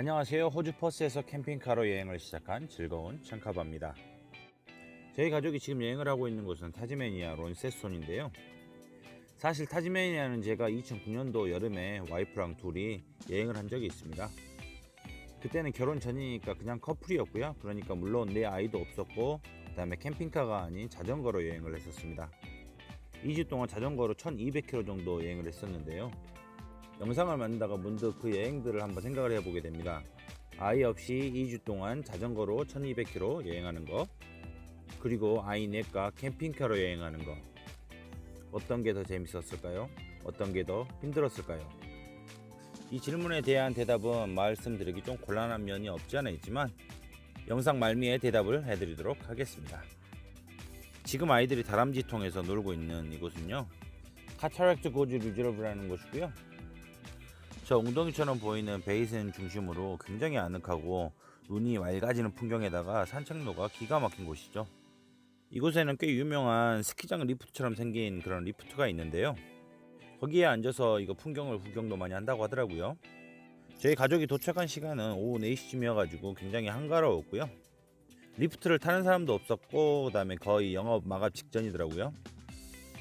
안녕하세요. 호주 퍼스에서 캠핑카로 여행을 시작한 즐거운 청카바입니다. 저희 가족이 지금 여행을 하고 있는 곳은 타지메니아 론세스톤인데요. 사실 타지메니아는 제가 2009년도 여름에 와이프랑 둘이 여행을 한 적이 있습니다. 그때는 결혼 전이니까 그냥 커플이었고요. 그러니까 물론 내 아이도 없었고 그다음에 캠핑카가 아닌 자전거로 여행을 했었습니다. 2주 동안 자전거로 1200km 정도 여행을 했었는데요. 영상을 만들다가 문득 그 여행들을 한번 생각을 해보게 됩니다. 아이 없이 2주 동안 자전거로 1200km 여행하는 거, 그리고 아이 넷과 캠핑카로 여행하는 거. 어떤 게 더 재밌었을까요? 어떤 게 더 힘들었을까요? 이 질문에 대한 대답은 말씀드리기 좀 곤란한 면이 없지 않아 있지만 영상 말미에 대답을 해드리도록 하겠습니다. 지금 아이들이 다람쥐통에서 놀고 있는 이곳은요. 카타렉트 고지 리저브라는 곳이고요. 저 웅덩이처럼 보이는 베이슨 중심으로 굉장히 아늑하고 눈이 맑아지는 풍경에다가 산책로가 기가 막힌 곳이죠. 이곳에는 꽤 유명한 스키장 리프트처럼 생긴 그런 리프트가 있는데요. 거기에 앉아서 이거 풍경을 구경도 많이 한다고 하더라고요. 저희 가족이 도착한 시간은 오후 4시쯤이어가지고 굉장히 한가로웠고요. 리프트를 타는 사람도 없었고 그 다음에 거의 영업 마감 직전이더라고요.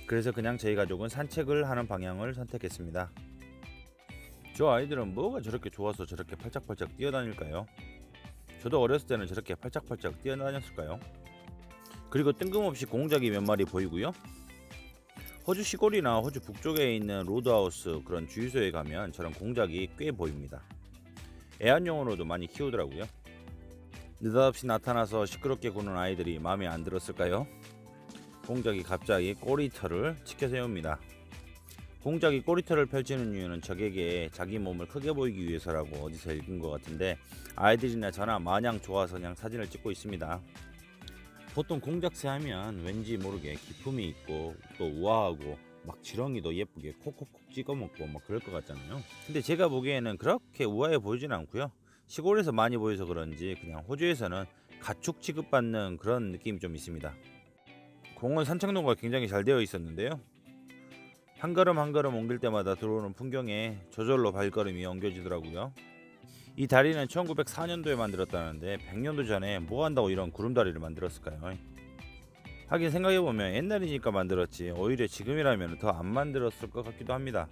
그래서 그냥 저희 가족은 산책을 하는 방향을 선택했습니다. 저 아이들은 뭐가 저렇게 좋아서 저렇게 팔짝팔짝 뛰어다닐까요? 저도 어렸을 때는 저렇게 팔짝팔짝 뛰어다녔을까요? 그리고 뜬금없이 공작이 몇 마리 보이고요. 호주 시골이나 호주 북쪽에 있는 로드하우스 그런 주유소에 가면 저런 공작이 꽤 보입니다. 애완용으로도 많이 키우더라고요. 느닷없이 나타나서 시끄럽게 구는 아이들이 마음에 안 들었을까요? 공작이 갑자기 꼬리털을 치켜 세웁니다. 공작이 꼬리털을 펼치는 이유는 적에게 자기 몸을 크게 보이기 위해서라고 어디서 읽은 것 같은데 아이들이나 저나 마냥 좋아서 그냥 사진을 찍고 있습니다. 보통 공작새 하면 왠지 모르게 기품이 있고 또 우아하고 막 지렁이도 예쁘게 콕콕콕 찍어 먹고 막 그럴 것 같잖아요. 근데 제가 보기에는 그렇게 우아해 보이진 않고요. 시골에서 많이 보여서 그런지 그냥 호주에서는 가축 취급받는 그런 느낌이 좀 있습니다. 공원 산책로가 굉장히 잘 되어 있었는데요. 한 걸음 한 걸음 옮길 때마다 들어오는 풍경에 저절로 발걸음이 엉겨지더라고요. 이 다리는 1904년도에 만들었다는데 100년도 전에 뭐 한다고 이런 구름다리를 만들었을까요? 하긴 생각해보면 옛날이니까 만들었지 오히려 지금이라면 더 안 만들었을 것 같기도 합니다.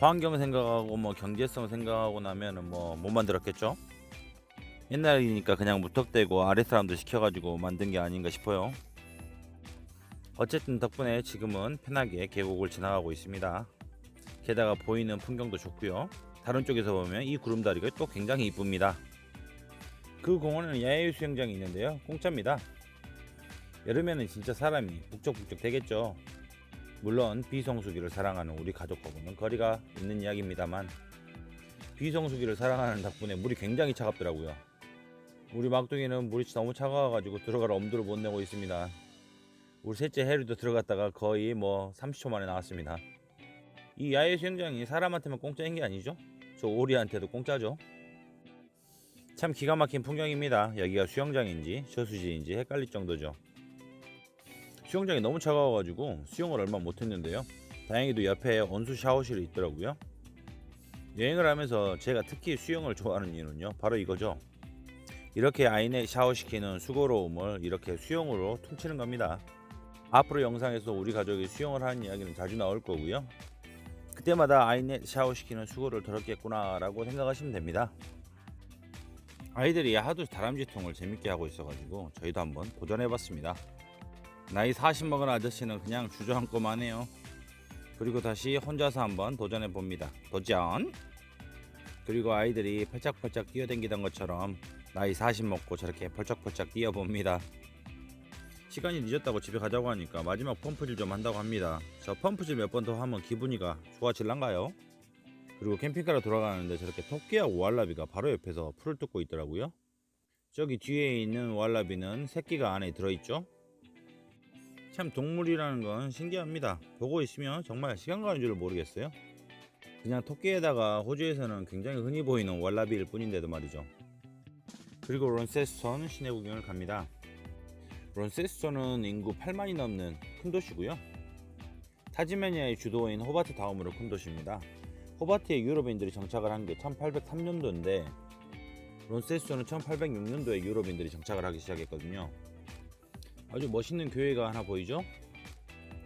환경 생각하고 뭐 경제성 생각하고 나면은 뭐 못 만들었겠죠? 옛날이니까 그냥 무턱대고 아래 사람들 시켜가지고 만든 게 아닌가 싶어요. 어쨌든 덕분에 지금은 편하게 계곡을 지나가고 있습니다. 게다가 보이는 풍경도 좋고요. 다른 쪽에서 보면 이 구름다리가 또 굉장히 이쁩니다. 그 공원에는 야외 수영장이 있는데요. 공짜입니다. 여름에는 진짜 사람이 북적북적 되겠죠. 물론 비성수기를 사랑하는 우리 가족하고는 거리가 있는 이야기입니다만 비성수기를 사랑하는 덕분에 물이 굉장히 차갑더라고요. 우리 막둥이는 물이 너무 차가워가지고 들어갈 엄두를 못 내고 있습니다. 우리 셋째 해리도 들어갔다가 거의 뭐 30초 만에 나왔습니다. 이 야외 수영장이 사람한테만 공짜인 게 아니죠? 저 오리한테도 공짜죠. 참 기가 막힌 풍경입니다. 여기가 수영장인지 저수지인지 헷갈릴 정도죠. 수영장이 너무 차가워가지고 수영을 얼마 못했는데요. 다행히도 옆에 온수 샤워실이 있더라고요. 여행을 하면서 제가 특히 수영을 좋아하는 이유는요. 바로 이거죠. 이렇게 아이네 샤워시키는 수고로움을 이렇게 수영으로 퉁치는 겁니다. 앞으로 영상에서 우리 가족이 수영을 하는 이야기는 자주 나올 거고요. 그때마다 아이넷 샤워시키는 수고를 덜었겠구나 라고 생각하시면 됩니다. 아이들이 하도 다람쥐통을 재밌게 하고 있어가지고 저희도 한번 도전해봤습니다. 나이 40 먹은 아저씨는 그냥 주저앉고만 해요. 그리고 다시 혼자서 한번 도전해봅니다. 도전! 그리고 아이들이 펄짝펄짝 뛰어댕기던 것처럼 나이 40 먹고 저렇게 펄쩍펄쩍 뛰어봅니다. 시간이 늦었다고 집에 가자고 하니까 마지막 펌프질 좀 한다고 합니다. 저 펌프질 몇 번 더 하면 기분이가 좋아질란가요? 그리고 캠핑카로 돌아가는데 저렇게 토끼하고 왈라비가 바로 옆에서 풀을 뜯고 있더라고요. 저기 뒤에 있는 왈라비는 새끼가 안에 들어있죠? 참 동물이라는 건 신기합니다. 보고 있으면 정말 시간 가는 줄 모르겠어요. 그냥 토끼에다가 호주에서는 굉장히 흔히 보이는 왈라비일 뿐인데도 말이죠. 그리고 론세스턴 시내 구경을 갑니다. 론 세스턴은 인구 8만이 넘는 큰 도시고요. 타지메니아의 주도인 호바트 다음으로 큰 도시입니다. 호바트에 유럽인들이 정착을 한 게 1803년도인데 론세스는 1806년도에 유럽인들이 정착을 하기 시작했거든요. 아주 멋있는 교회가 하나 보이죠?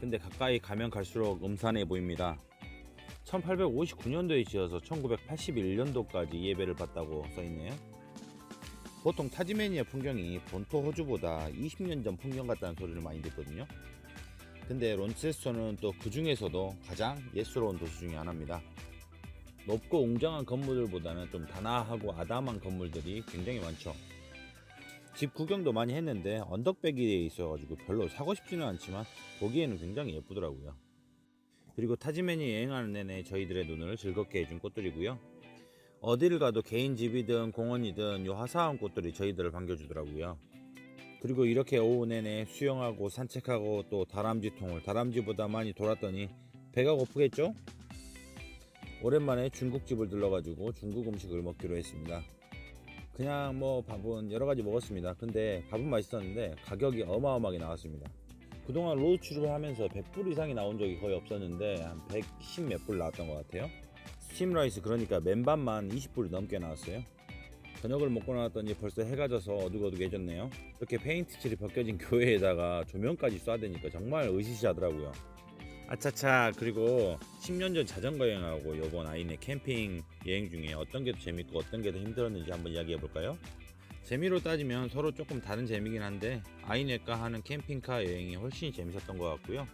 근데 가까이 가면 갈수록 음산해 보입니다. 1859년도에 지어서 1981년도까지 예배를 받다고 써있네요. 보통 타지메니아 풍경이 본토 호주보다 20년 전 풍경 같다는 소리를 많이 듣거든요. 근데 론체스터는 또 그 중에서도 가장 예스러운 도시 중에 하나입니다. 높고 웅장한 건물들보다는 좀 단아하고 아담한 건물들이 굉장히 많죠. 집 구경도 많이 했는데 언덕배기에 있어가지고 별로 사고 싶지는 않지만 보기에는 굉장히 예쁘더라고요. 그리고 타지메니 여행하는 내내 저희들의 눈을 즐겁게 해준 꽃들이고요. 어디를 가도 개인 집이든 공원이든 요 화사한 꽃들이 저희들을 반겨주더라고요. 그리고 이렇게 오후 내내 수영하고 산책하고 또 다람쥐 통을 다람쥐보다 많이 돌았더니 배가 고프겠죠? 오랜만에 중국집을 들러가지고 중국 음식을 먹기로 했습니다. 그냥 뭐 밥은 여러 가지 먹었습니다. 근데 밥은 맛있었는데 가격이 어마어마하게 나왔습니다. 그동안 로드출을 하면서 100불 이상이 나온 적이 거의 없었는데 한 110 몇 불 나왔던 것 같아요. 스팀라이스 그러니까 맨밥만 20불이 넘게 나왔어요. 저녁을 먹고 나왔더니 벌써 해가 져서 어둑어둑해졌네요. 이렇게 페인트 칠이 벗겨진 교회에다가 조명까지 쏴대니까 정말 으시시하더라고요. 아차차 그리고 10년 전 자전거 여행하고 요번 아이네 캠핑 여행 중에 어떤 게 더 재밌고 어떤 게 더 힘들었는지 한번 이야기해 볼까요? 재미로 따지면 서로 조금 다른 재미긴 한데 아이네과 하는 캠핑카 여행이 훨씬 재밌었던 것 같고요.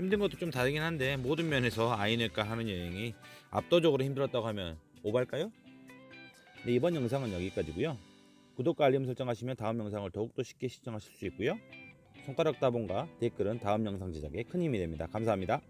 힘든 것도 좀 다르긴 한데 모든 면에서 아이네과 하는 여행이 압도적으로 힘들었다고 하면 오발까요? 네, 이번 영상은 여기까지고요. 구독과 알림 설정하시면 다음 영상을 더욱더 쉽게 시청하실 수 있고요. 손가락 따봉과 댓글은 다음 영상 제작에 큰 힘이 됩니다. 감사합니다.